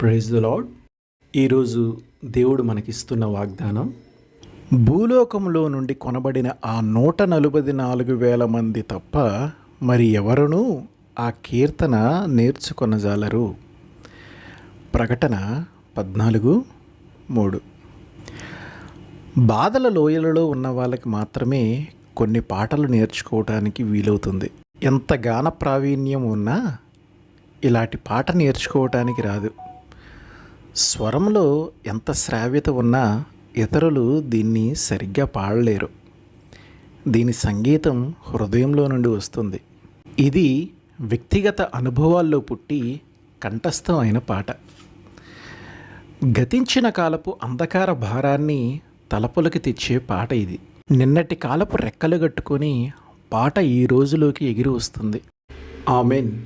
Praise the lord ఈరోజు దేవుడు మనకిస్తున్న వాగ్దానం భూలోకంలో నుండి కొనబడిన ఆ నూట నలభై నాలుగు వేల మంది తప్ప మరి ఎవరునూ ఆ కీర్తన నేర్చుకొనజాలరు. ప్రకటన పద్నాలుగు మూడు. బాధల లోయలలో ఉన్న వాళ్ళకి మాత్రమే కొన్ని పాటలు నేర్చుకోవటానికి వీలవుతుంది. ఎంత గాన ప్రావీణ్యం ఉన్నా ఇలాంటి పాట నేర్చుకోవటానికి రాదు. స్వరంలో ఎంత శ్రావ్యత ఉన్నా ఇతరులు దీన్ని సరిగ్గా పాడలేరు. దీని సంగీతం హృదయంలో నుండి వస్తుంది. ఇది వ్యక్తిగత అనుభవాల్లో పుట్టి కంఠస్థం అయిన పాట. గతించిన కాలపు అంధకార భారాన్ని తలపులకి తెచ్చే పాట ఇది. నిన్నటి కాలపు రెక్కలు కట్టుకొని పాట ఈ రోజులోకి ఎగిరి వస్తుంది. ఆమెన్.